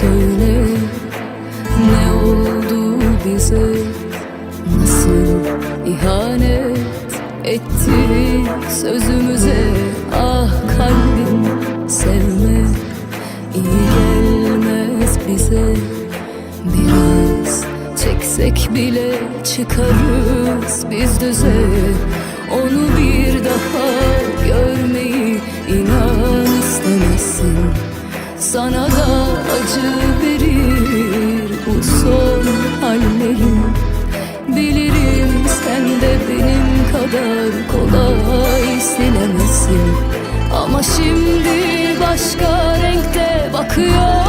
Söyle ne oldu bize? Nasıl ihanet ettin sözümüze? Ah kalbim sevme iyi gelmez bize. Biraz çeksek bile çıkarız biz düze. Onu Sana da acı verir bu son hallerim. Bilirim sen de benim kadar kolay silemezsin Ama şimdi başka renkte bakıyor